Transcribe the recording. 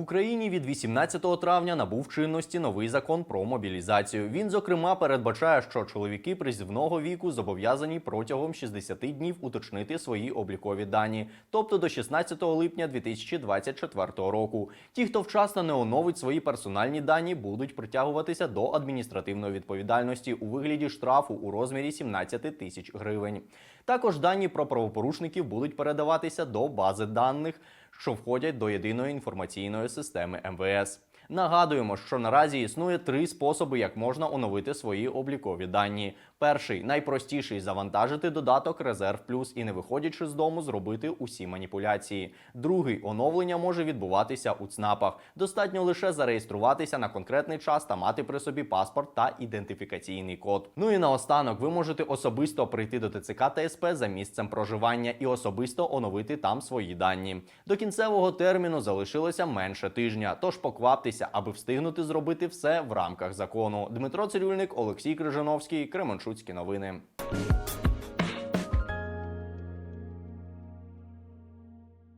Україні від 18 травня набув чинності новий закон про мобілізацію. Він, зокрема, передбачає, що чоловіки призивного віку зобов'язані протягом 60 днів уточнити свої облікові дані, тобто до 16 липня 2024 року. Ті, хто вчасно не оновить свої персональні дані, будуть притягуватися до адміністративної відповідальності у вигляді штрафу у розмірі 17 тисяч гривень. Також дані про правопорушників будуть передаватися до бази даних, що входять до єдиної інформаційної системи МВС. Нагадуємо, що наразі існує три способи, як можна оновити свої облікові дані. Перший найпростіший завантажити додаток Резерв Плюс і не виходячи з дому, зробити усі маніпуляції. Другий оновлення може відбуватися у ЦНАПах. Достатньо лише зареєструватися на конкретний час та мати при собі паспорт та ідентифікаційний код. Ну і наостанок ви можете особисто прийти до ТЦК та СП за місцем проживання і особисто оновити там свої дані. До кінцевого терміну залишилося менше тижня, тож покваптеся, аби встигнути зробити все в рамках закону. Дмитро Цирюльник, Олексій Крижановський, Кременчуцькі новини.